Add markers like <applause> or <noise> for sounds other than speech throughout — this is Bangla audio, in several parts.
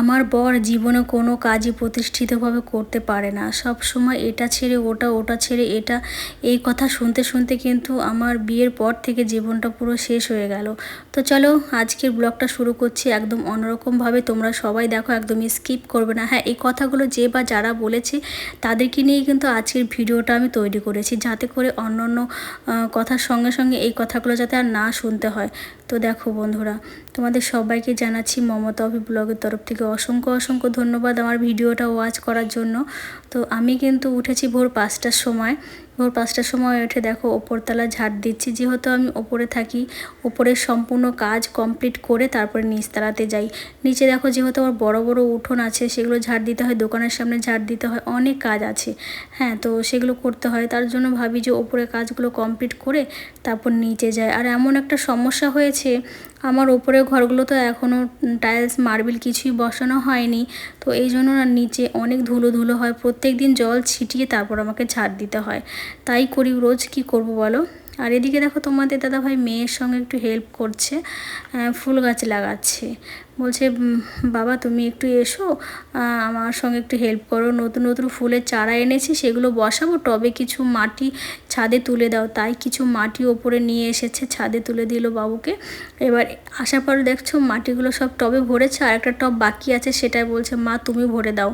আমার বর জীবনে কোনো কাজই প্রতিষ্ঠিতভাবে করতে পারে না। সব সময় এটা ছেড়ে, ওটা ওটা ছেড়ে, এটা, এই কথা শুনতে শুনতে কিন্তু আমার বিয়ের পর থেকে জীবনটা পুরো শেষ হয়ে গেল। তো চলো, আজকের ব্লগটা শুরু করছি একদম অন্যরকমভাবে। তোমরা সবাই দেখো, একদমই স্কিপ করবে না। হ্যাঁ এই কথাগুলো যে বা যারা বলেছে, তাদেরকে নিয়ে কিন্তু আজকের ভিডিওটা আমি তৈরি করেছি, যাতে করে অন্য অন্য কথার সঙ্গে সঙ্গে এই কথাগুলো যাতে আর না শুনতে হয়। তো দেখো বন্ধুরা তোমাদের সবাইকে জানাচ্ছি মমতা অফি ব্লগের তরফ থেকে অসংখ্য অসংখ্য ধন্যবাদ আমার ভিডিওটা ওয়াচ করার জন্য। তো আমি কিন্তু উঠেছি ভোর পাঁচটার সময়। ভোর পাঁচটার সময় উঠে দেখো ওপরতলা ঝাড় দিচ্ছি। যেহেতু আমি ওপরে থাকি, ওপরের সম্পূর্ণ কাজ কমপ্লিট করে তারপরে নিচতলাতে যাই। নিচে দেখো, যেহেতু আমার বড় বড় উঠোন আছে, সেগুলো ঝাড় দিতে হয়, দোকানের সামনে ঝাড় দিতে হয়, অনেক কাজ আছে। হ্যাঁ তো সেগুলো করতে হয়। তার জন্য ভাবি যে ওপরে কাজগুলো কমপ্লিট করে তারপর নিচে যায় আর এমন একটা সমস্যা হয়েছে, আমার ওপরের ঘরগুলো তো এখনও টাইলস, মার্বেল কিছুই বসানো হয়নি। তো এই জন্য নিচে অনেক ধুলো ধুলো হয় প্রত্যেক দিন জল ছিটিয়ে তারপর আমাকে ঝাড় দিতে হয়। তাই করি, রোজ কি করব বলো? আর এদিকে দেখো তোমাদের দাদাভাই মেয়ের সঙ্গে একটু হেল্প করছে ফুল গাছ লাগাচ্ছে। বলছে বাবা তুমি একটু এসো আমার সঙ্গে একটু হেল্প করো। নতুন নতুন ফুলের চারা এনেছি, সেগুলো বসাবো। টবে কিছু মাটি ছাদে তুলে দাও। তাই কিছু মাটি ওপরে নিয়ে এসেছে, ছাদে তুলে দিল বাবুকে। এবার আসার পর দেখছ, মাটিগুলো সব টবে ভরেছে, আর একটা টব বাকি আছে, সেটাই বলছে, মা তুমি ভরে দাও।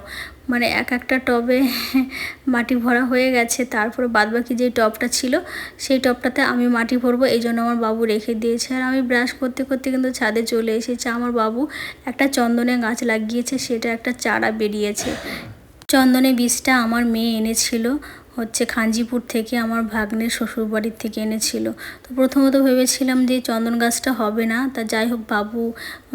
মানে এক একটা টবে <laughs> মাটি ভরা হয়ে গেছে, তারপরে বাদবাকি যে টবটা ছিল, সেই টবটাতে আমি মাটি ভরবো, এই জন্য আমার বাবু রেখে দিয়েছে। আর আমি ব্রাশ করতে করতে কিন্তু ছাদে চলে এসেছে। আমার বাবু একটা চন্দনে গাছ লাগিয়েছে সেটা একটা চারা বেরিয়েছে। চন্দনে বীজটা আমার মেয়ে এনেছিল। হচ্ছে খাঞ্জিপুর থেকে আমার ভাগ্নের শ্বশুরবাড়ির থেকে এনেছিল। তো প্রথমত ভেবেছিলাম যে চন্দন গাছটা হবে না। তা যাই হোক, বাবু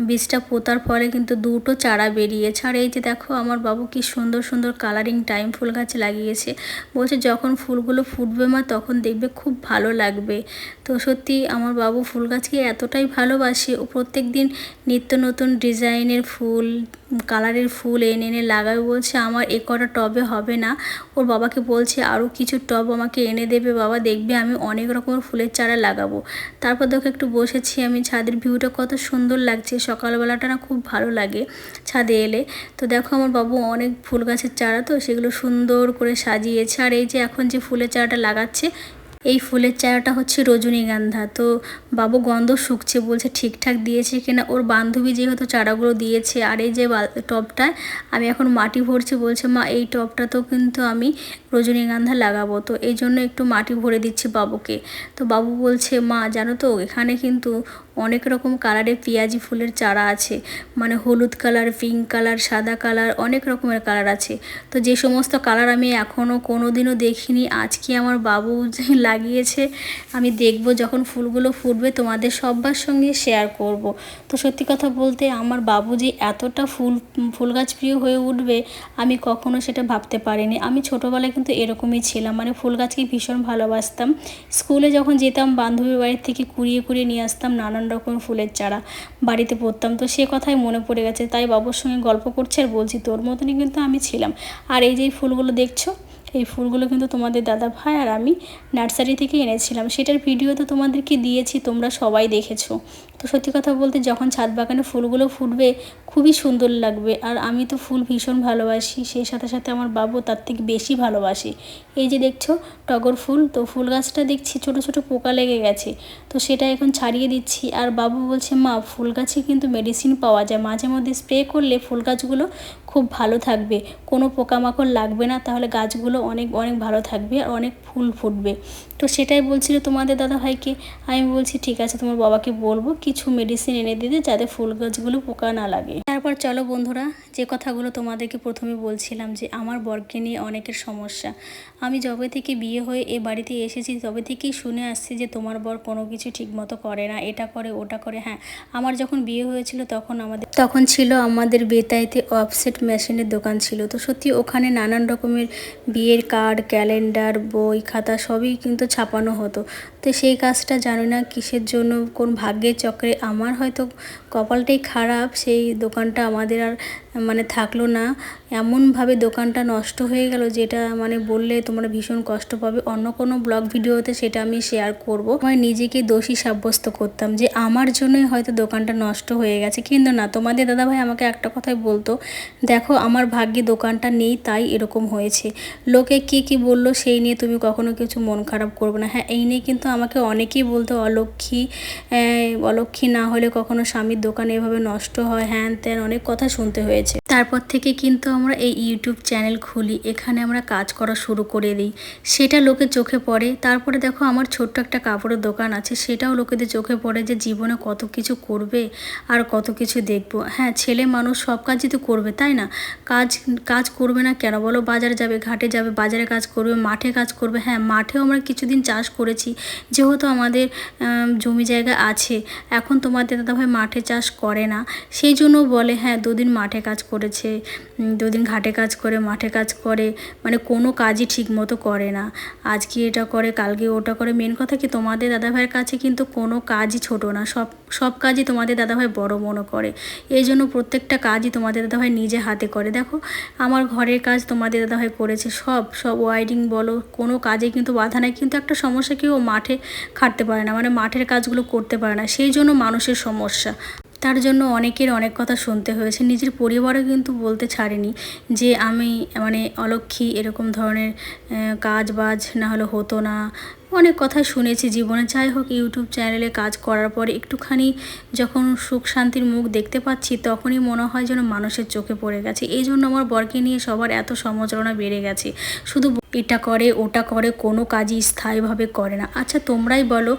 বীজটা পোতার পরে কিন্তু দুটো চারা বেরিয়েছে। আর এই যে দেখো, আমার বাবু কি সুন্দর সুন্দর কালারিং টাইম ফুল গাছ লাগিয়েছে। বলছে, যখন ফুলগুলো ফুটবে মা, তখন দেখবে খুব ভালো লাগবে। তো সত্যি আমার বাবু ফুল গাছকে এতটাই ভালোবাসে ও প্রত্যেক দিন নিত্য নতুন ডিজাইনের ফুল কালারের ফুল এনে এনে লাগাবে বলছে, আমার এ কটা টবে হবে না। ওর বাবাকে বলছে আরও কিছু টব আমাকে এনে দেবে বাবা, দেখবে আমি অনেক রকমের ফুলের চারা লাগাবো। তারপর দেখো একটু বসেছি আমি, ছাদের ভিউটা কত সুন্দর লাগছে, সকালবেলাটা না খুব ভালো লাগে ছাদে এলে। তো দেখো আমার বাবু অনেক ফুল গাছের চারা তো, সেগুলো সুন্দর করে সাজিয়েছে। আর এই যে এখন যে ফুলের চারাটা লাগাচ্ছে এই ফুলের চারাটা হচ্ছে রজনীগন্ধা তো বাবু গন্ধ শুকছে, বলছে ঠিকঠাক দিয়েছে কিনা? ওর বান্ধবী যেহেতু চারাগুলো দিয়েছে আর এই যে টপটায় আমি এখন মাটি ভরছি, বলছে, মা, এই টপটা তো কিন্তু আমি রজনীগন্ধা লাগাবো। তো এই জন্য একটু মাটি ভরে দিচ্ছি বাবুকে। তো বাবু বলছে, মা, জানো তো, এখানে কিন্তু অনেক রকম কালারের পেঁয়াজি ফুলের চারা আছে মানে হলুদ কালার পিঙ্ক কালার, সাদা কালার, অনেক রকমের কালার আছে। তো যে সমস্ত কালার আমি এখনও কোনো দিনও দেখিনি, আজকে আমার বাবু লাগিয়েছে, আমি দেখব যখন ফুলগুলো ফুটবে, তোমাদের সবার সঙ্গে শেয়ার করব। তো সত্যি কথা বলতে, আমার বাবু যে এতটা ফুল ফুল গাছ প্রিয় হয়ে উঠবে, আমি কখনো সেটা ভাবতে পারিনি। আমি ছোটোবেলায় কিন্তু এরকমই ছিলাম মানে ফুল গাছকে ভীষণ ভালোবাসতাম। স্কুলে যখন যেতাম, বান্ধবীর বাড়ির থেকে কুড়িয়ে কুড়িয়ে নিয়ে আসতাম, নানান রকম ফুলের চারা বাড়িতে পড়তাম। তো সে কথাই মনে পড়ে গেছে। তাই বাবুর সঙ্গে গল্প করছে আর বলছি, তোর মতনই কিন্তু আমি ছিলাম। আর এই যে ফুলগুলো দেখছ, এই ফুলগুলো কিন্তু তোমাদের দাদা ভাই আর আমি নার্সারি থেকে এনেছিলাম। সেটার ভিডিও তো তোমাদেরকে দিয়েছি, তোমরা সবাই দেখেছ। সত্যি কথা বলতে যখন ছাদ বাগানে ফুলগুলো ফুটবে, খুবই সুন্দর লাগবে। আর আমি তো ফুল ভীষণ ভালোবাসি, সেই সাথে সাথে আমার বাবু তার থেকে বেশি ভালোবাসে। এই যে দেখছ, টগর ফুল, তো ফুল গাছটা দেখছি ছোট ছোট পোকা লেগে গেছে। তো সেটা এখন ছাড়িয়ে দিচ্ছি। আর বাবু বলছে, মা, ফুল গাছে কিন্তু মেডিসিন পাওয়া যায়। মাঝে মধ্যে স্প্রে করলে ফুল গাছগুলো খুব ভালো থাকবে। কোনো পোকামাকড় লাগবে না, তাহলে গাছগুলো অনেক অনেক ভালো থাকবে আর অনেক ফুল ফুটবে। তো সেটাই বলছিল তোমাদের দাদা ভাইকে আমি বলছি, ঠিক আছে, তোমার বাবাকে বলব, কিছু মেডিসিন এনে দিতে যাতে ফুল গাছগুলো পোকা না লাগে। তারপর চলো বন্ধুরা, যে কথাগুলো তোমাদেরকে প্রথমে বলছিলাম যে আমার বরকে নিয়ে অনেকের সমস্যা। আমি যবে থেকে বিয়ে হয়ে এ বাড়িতে এসেছি, তবে থেকেই শুনে আসছি যে তোমার বর কোনো কিছু ঠিকমতো করে না, এটা করে, ওটা করে হ্যাঁ। আমার যখন বিয়ে হয়েছিল তখন আমাদের, তখন ছিল আমাদের বেতাইতে অফসেট মেশিনের দোকান ছিল। তো সত্যি ওখানে নানান রকমের বিয়ের কার্ড, ক্যালেন্ডার, বই, খাতা সবই কিন্তু ছাপানো হতো। তো সেই কাজটা জানি না কিসের জন্য, কোন ভাগ্যের চক্রে। আমার হয়তো কপালটাই খারাপ, সেই দোকানটা দোকানটা আমাদের আর মানে থাকল না। এমনভাবে দোকানটা নষ্ট হয়ে গেল যেটা মানে বললে তোমরা ভীষণ কষ্ট পাবে। অন্য কোনো ব্লগ ভিডিওতে সেটা আমি শেয়ার করব। আমি নিজেকে দোষী সাব্যস্ত করতাম যে আমার জন্যই হয়তো দোকানটা নষ্ট হয়ে গেছে। কিন্তু না, তোমাদের দাদাভাই আমাকে একটা কথাই বলতো, দেখো, আমার ভাগ্যে দোকানটা নেই, তাই এরকম হয়েছে। লোকে কি কি বলল সেই নিয়ে তুমি কখনো কিছু মন খারাপ করবে না। হ্যাঁ এই নিয়ে কিন্তু আমাকে অনেকেই বলতো, অলক্ষী অলক্ষী না হলে কখনো স্বামীর দোকান এভাবে নষ্ট হয়। হ্যান ত্যান অনেক কথা শুনতে হয়েছে। তারপর থেকে কিন্তু আমরা এই ইউটিউব চ্যানেল খুলি, এখানে আমরা কাজ করা শুরু করে দিই। সেটা লোকে চোখে পড়ে। তারপরে দেখো আমার ছোট্ট একটা কাপড়ের দোকান আছে, সেটাও লোকেদের চোখে পড়ে যে জীবনে কত কিছু করবে আর কত কিছু দেখব। হ্যাঁ ছেলে মানুষ সব কাজই তো করবে, তাই না? কাজ কাজ করবে না কেন? বলো বাজারে যাবে, ঘাটে যাবে, বাজারে কাজ করবে, মাঠে কাজ করবে। হ্যাঁ মাঠেও আমরা কিছুদিন চাষ করেছি, যেহেতু আমাদের জমি জায়গা আছে। এখন তোমাদের দাদাভাই মাঠে চাষ করে না। সেই জন্য বলে হ্যাঁ দুদিন মাঠে কাজ করেছে দুদিন ঘাটে কাজ করে, মাঠে কাজ করে মানে কোনো কাজই ঠিক মতো করে না। আজকে এটা করে, কালকে ওটা করে। মেন কথা কি, তোমাদের দাদাভাইয়ের কাছে কিন্তু কোনো কাজই ছোট না। সব সব কাজই তোমাদের দাদাভাই বড় মনে করে। এই জন্য প্রত্যেকটা কাজই তোমাদের দাদাভাই নিজে হাতে করে। দেখো, আমার ঘরের কাজ তোমাদের দাদাভাই করেছে। সব সব ওয়াইডিং বলো, কোনো কাজে কিন্তু বাধা নেই। কিন্তু একটা সমস্যা কি, ও মাঠে খাটতে পারে না মানে মাঠের কাজগুলো করতে পারে না। সেই জন্য মানুষের সমস্যা। তার জন্য অনেকের অনেক কথা শুনতে হয়েছে। নিজের পরিবারও কিন্তু বলতে ছাড়েনি যে আমি মানে অলক্ষী এরকম ধরনের কাজ বাজ না হলে হতো না। অনেক কথাই শুনেছি জীবনে। যাই হোক, ইউটিউব চ্যানেলে কাজ করার পরে একটুখানি যখন সুখ শান্তির মুখ দেখতে পাচ্ছি, তখনই মনে হয় যেন মানুষের চোখে পড়ে গেছে। এই জন্য আমার বরকে নিয়ে সবার এত সমালোচনা বেড়ে গেছে। শুধু এটা করে, ওটা করে, কোনো কাজই স্থায়ীভাবে করে না। আচ্ছা তোমরাই বলো,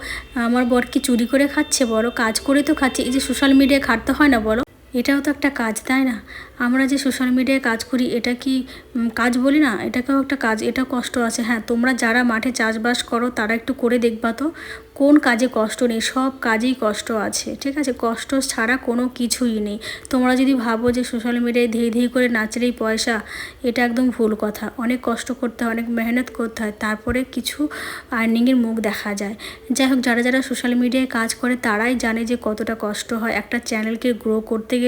আমার বর কি চুরি করে খাচ্ছে বলো? কাজ করে তো খাচ্ছে। এই যে সোশ্যাল মিডিয়ায় খাটতে হয় না বলো? এটাও তো একটা কাজ, তাই না? আমরা যে সোশ্যাল মিডিয়ায় কাজ করি, এটা কি কাজ বলি না? এটাকেও একটা কাজ, এটা কষ্ট আছে। হ্যাঁ তোমরা যারা মাঠে চাষবাস করো, তারা একটু করে দেখবা তো, কোন কাজে কষ্ট নেই, সব কাজেই কষ্ট আছে, ঠিক আছে? কষ্ট ছাড়া কোনো কিছুই নেই। তোমরা যদি ভাবো যে সোশ্যাল মিডিয়ায় ধীরে ধীরে করে নাচলেই পয়সা, এটা একদম ভুল কথা। অনেক কষ্ট করতে হয়, অনেক মেহনত করতে হয়, তারপরে কিছু আর্নিংয়ের মুখ দেখা যায়। যাই হোক, যারা যারা সোশ্যাল মিডিয়ায় কাজ করে, তারাই জানে যে কতটা কষ্ট হয়। একটা চ্যানেলকে গ্রো করতে গেলে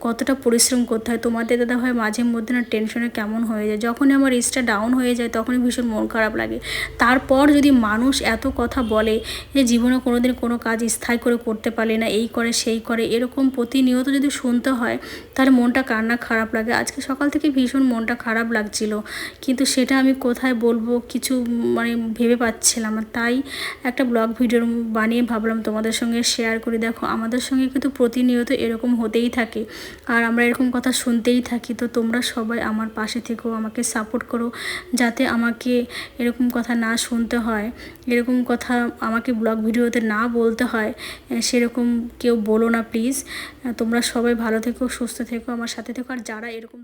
কতটা পরিশ্রম করতে হয়? তোমাদের দাদা হয় মাঝে মধ্যে না টেনশনে কেমন হয়ে যায়? যখনই আমার রিচটা ডাউন হয়ে যায়, তখনই ভীষণ মন খারাপ লাগে। তারপর যদি মানুষ এত কথা বলে যে জীবনে কোনো দিন কোনো কাজ স্থায়ী করে করতে পারলে না, এই করে, সেই করে, এরকম প্রতিনিয়ত যদি শুনতে হয় তাহলে মনটা কান্না খারাপ লাগে। আজকে সকাল থেকে ভীষণ মনটা খারাপ লাগছিল। কিন্তু সেটা আমি কোথায় বলব? কিছু মানে ভেবে পাচ্ছিলাম তাই একটা ব্লগ ভিডিও বানিয়ে ভাবলাম তোমাদের সঙ্গে শেয়ার করি। দেখো, আমাদের সঙ্গে কিন্তু প্রতিনিয়ত এরকম হতেই থাকে। আর আমরা এরকম কথা শুনতেই থাকি, তো তোমরা সবাই আমার পাশে থেকেও আমাকে সাপোর্ট করো, যাতে আমাকে এরকম কথা না শুনতে হয়। এরকম কথা আমাকে ব্লগ ভিডিওতে না বলতে হয় সেরকম কেউ বলো না প্লিজ তোমরা সবাই ভালো থেকো, সুস্থ থেকো, আমার সাথে থেকো। আর যারা এরকম